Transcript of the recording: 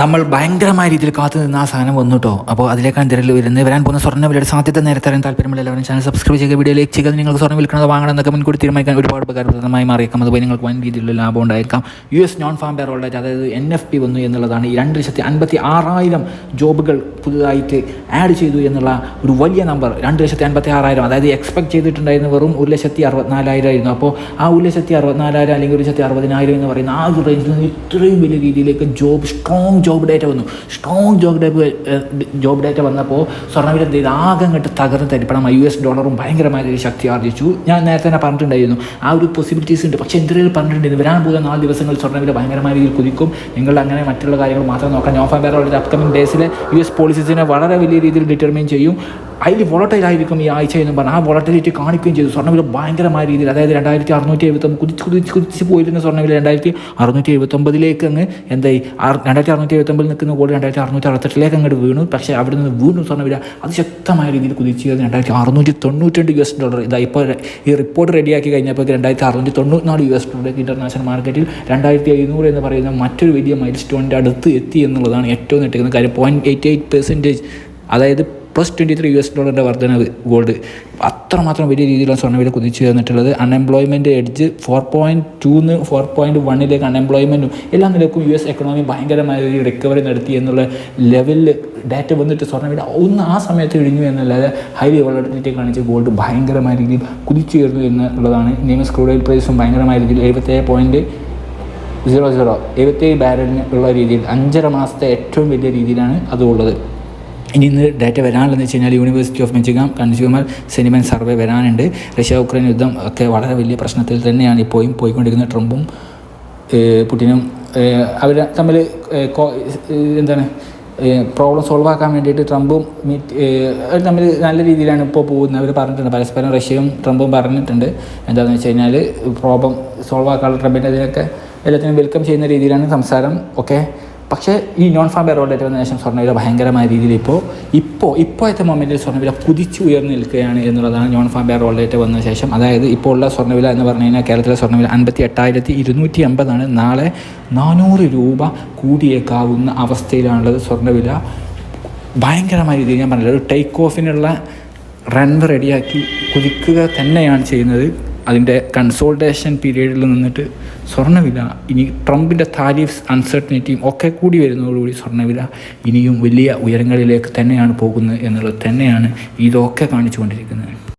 നമ്മൾ ഭയങ്കരമായ രീതിയിൽ കാത്തു നിന്ന് ആ സാധനം വന്നു അപ്പോൾ അതിലേക്കാണ് തിരയിൽ വരുന്നത്. വരാൻ പോകുന്ന സ്വർണ വിലയുടെ സാധ്യത നേരത്തെ അറിയാൻ താല്പര്യമുള്ള എല്ലാവരും ചാനൽ സബ്സ്ക്രൈബ് ചെയ്യുക. വീഡിയോ ലൈക്ക് ചെയ്യുക. നിങ്ങൾക്ക് സ്വർണം വിൽക്കുന്നത് വാങ്ങണം എന്നൊക്കെ മുൻകൂട്ടി തീരുമാനിക്കാൻ ഒരുപാട് ഉപകാരപ്രദമായി മാറിയേക്കാം. അതുപോലെ നിങ്ങൾക്ക് വൻ രീതിയിലുള്ള ലാഭം ഉണ്ടായേക്കാം. യു എസ് നോൺ ഫാം പേറോളായിട്ട് അതായത് എൻ എഫ് പി വന്നു എന്നുള്ളതാണ് ഈ രണ്ട് ലക്ഷത്തി അൻപത്തി ആറായിരം ജോബുകൾ പുതുതായിട്ട് ആഡ് ചെയ്തു എന്നുള്ള ഒരു വലിയ നമ്പർ രണ്ട് ലക്ഷത്തി അൻപത്തി ആറായിരം. അതായത് എക്സ്പെക്ട് ചെയ്തിട്ടുണ്ടായിരുന്ന വെറും ഒരു ലക്ഷത്തി അറുപത്തിനാലായിരം ആയിരുന്നു. അപ്പോൾ ആ ഒരു ലക്ഷത്തി അറുപത്തിനാലായിരം അല്ലെങ്കിൽ ഒരു ലക്ഷത്തി അറുപതിനായിരം എന്ന് പറയുന്ന ആ ഒരു റേഞ്ചിൽ നിന്ന് ഇത്രയും വലിയ രീതിയിലേക്ക് ജോബ് സ്ട്രോങ് ജോബ് ഡേറ്റ വന്നു. Strong job date job data വന്നപ്പോൾ സ്വർണവില ആകെ അങ്ങോട്ട് തകർന്ന് തരിപ്പണം. യു എസ് ഡോളറും ഭയങ്കരമായ ശക്തി ആർജിച്ചു. ഞാൻ നേരത്തെ തന്നെ പറഞ്ഞിട്ടുണ്ടായിരുന്നു. ആ ഒരു പോസിബിലിറ്റീസ് ഉണ്ട്. പക്ഷേ എന്തെങ്കിലും പറഞ്ഞിട്ടുണ്ടായിരുന്നു? വരാൻ പോകുന്ന നാല് ദിവസങ്ങൾ സ്വർണവില ഭയങ്കരമായ രീതിയിൽ കുതിക്കും. നിങ്ങൾ അങ്ങനെ മറ്റുള്ള കാര്യങ്ങൾ മാത്രം നോക്കാം നോഫാൻ പേരുടെ അപ്കമിംഗ് ഡേയ്സിൽ യു എസ് പോളിസീസിനെ വളരെ വലിയ രീതിയിൽ ഡിറ്റർമിൻ ചെയ്യും. അതിൽ വോളട്ടൈൽ ആയിരിക്കും ഈ ആഴ്ച എന്ന് പറഞ്ഞാൽ ആ വോളട്ടിലിറ്റി കാണിക്കുകയും ചെയ്തു. സ്വർണവില ഭയങ്കരമായ രീതിയിൽ അതായത് രണ്ടായിരത്തി അറുന്നൂറ്റി എഴുപത്തൊമ്പത് കുതിച്ച് കുതിച്ച് കുതിച്ച് പോയിരുന്ന സ്വർണവില രണ്ടായിരത്തി അറുന്നൂറ്റി എഴുപത്തൊമ്പതിലേക്ക് അങ്ങ് എന്തായി രണ്ടായിരത്തി അറുന്നൂറ്റി എഴുപത്തൊമ്പതിൽ നിൽക്കുന്ന ഗോൾഡ് രണ്ടായിരത്തി അറുന്നൂറ്റി അറുപത്തെട്ടിലേക്ക് അങ്ങോട്ട് വീണു. പക്ഷേ അവിടെ നിന്ന് വീണ്ടും സ്വർണവില അതിശക്തമായ രീതിയിൽ കുതിച്ച് രണ്ടായിരത്തി അറുന്നൂറ്റി തൊണ്ണൂറ്റി യു എസ് ഡോളർ ഇതാ ഇപ്പോൾ ഈ റിപ്പോർട്ട് റെഡിയാക്കി കഴിഞ്ഞപ്പോൾ രണ്ടായിരത്തി അറുന്നൂറ്റി തൊണ്ണൂറ്റിനാല് യു എസ് ഡോളർ ഇന്റർനാഷണൽ മാർക്കറ്റിൽ രണ്ടായിരത്തി എഴുന്നൂറ് എന്ന് പറയുന്ന മറ്റൊരു വലിയ മൈൽ സ്റ്റോണിന്റെ അടുത്ത് എത്തി എന്നുള്ളതാണ് ഏറ്റവും നെട്ടിക്കുന്ന കാര്യം. പോയിന്റ് എയ്റ്റി എയ്റ്റ് പെർസെന്റേജ് അതായത് പ്ലസ് ട്വന്റി ത്രീ യു എസ് ഡോളറിന്റെ വർധനവ് ഗോൾഡ് അത്രമാത്രം വലിയ രീതിയിലാണ് സ്വർണവില കുതിച്ചു ചേർന്നിട്ടുള്ളത് അൺഎംപ്ലോയ്മെന്റ് എഡ്ജ് ഫോർ പോയിന്റ് ടൂന്ന് ഫോർ പോയിന്റ് വണ്ണിലേക്ക് അൺഎംപ്ലോയ്മെന്റും എല്ലാ നിലക്കും യു എസ് എക്കണോമി ഭയങ്കരമായ ഒരു റിക്കവറി നടത്തി എന്നുള്ള ലെവലിൽ ഡാറ്റ വന്നിട്ട് സ്വർണവില ഒന്ന് ആ സമയത്ത് ഇഴിഞ്ഞു എന്നല്ലാതെ ഹൈലി വോളറ്റിലിറ്റി കാണിച്ച് ഗോൾഡ് ഭയങ്കരമായ രീതിയിൽ കുതിച്ചുയർന്നു എന്നുള്ളതാണ്. നിയമസ് ക്രൂഡ് ഓയിൽ പ്രൈസും ഭയങ്കരമായ രീതിയിൽ എഴുപത്തേഴ് പോയിന്റ് സീറോ സീറോ എഴുപത്തേഴ് ബാരലിന് ഉള്ള രീതിയിൽ അഞ്ചര മാസത്തെ ഏറ്റവും വലിയ രീതിയിലാണ് അതുള്ളത്. ഇനി ഇന്ന് ഡാറ്റ വരാനുള്ളതെന്ന് വെച്ച് കഴിഞ്ഞാൽ യൂണിവേഴ്സിറ്റി ഓഫ് മിച്ചിഗാം കൺസ്യൂമർ സെനിമെന്റ് സർവേ വരാനുണ്ട്. റഷ്യ ഉക്രൈൻ യുദ്ധം ഒക്കെ വളരെ വലിയ പ്രശ്നത്തിൽ തന്നെയാണ് ഇപ്പോഴും പോയിക്കൊണ്ടിരിക്കുന്ന ട്രംപും പുടിനും അവർ തമ്മിൽ എന്താണ് പ്രോബ്ലം സോൾവ് ആക്കാൻ വേണ്ടിയിട്ട് ട്രംപും മീറ്റ് അവർ തമ്മിൽ നല്ല രീതിയിലാണ് ഇപ്പോൾ പോകുന്നത്. അവർ പറഞ്ഞിട്ടുണ്ട് പരസ്പരം റഷ്യയും ട്രംപും പറഞ്ഞിട്ടുണ്ട്. എന്താണെന്ന് വെച്ച് കഴിഞ്ഞാൽ പ്രോബ്ലം സോൾവ് ആക്കാനുള്ള ട്രംപിന്റെ അതിനൊക്കെ എല്ലാത്തിനും വെൽക്കം ചെയ്യുന്ന രീതിയിലാണ് സംസാരം. ഒക്കെ പക്ഷേ ഈ നോൺ ഫാം ബെറോഡേറ്റ് വന്ന ശേഷം സ്വർണവില ഭയങ്കരമായ രീതിയിൽ ഇപ്പോൾ ഇപ്പോൾ ഇപ്പോഴത്തെ മൊമെന്റിൽ സ്വർണവില കുതിച്ച് ഉയർന്നു നിൽക്കുകയാണ് എന്നുള്ളതാണ് നോൺ ഫാം ബെറോഡേറ്റ് വന്ന ശേഷം. അതായത് ഇപ്പോൾ ഉള്ള സ്വർണവില എന്ന് പറഞ്ഞു കഴിഞ്ഞാൽ കേരളത്തിലെ സ്വർണവില അൻപത്തി എട്ടായിരത്തി ഇരുന്നൂറ്റി അമ്പതാണ് നാളെ നാനൂറ് രൂപ കൂടിയേക്കാവുന്ന അവസ്ഥയിലാണുള്ളത് സ്വർണവില. ഭയങ്കരമായ രീതിയിൽ ഞാൻ പറഞ്ഞില്ല ഒരു ടേക്ക് ഓഫിനുള്ള റൺ റെഡിയാക്കി കുതിക്കുക തന്നെയാണ് ചെയ്യുന്നത്. അതിന്റെ കൺസോൾട്ടേഷൻ പീരീഡിൽ നിന്നിട്ട് സ്വർണവില ഇനി ട്രംപിന്റെ താരിഫ്സ് അൺസർട്ടനിറ്റിയും ഒക്കെ കൂടി വരുന്നതോടുകൂടി സ്വർണവില ഇനിയും വലിയ ഉയരങ്ങളിലേക്ക് തന്നെയാണ് പോകുന്നത് എന്നുള്ളത് തന്നെയാണ് ഇതൊക്കെ കാണിച്ചുകൊണ്ടിരിക്കുന്നത്.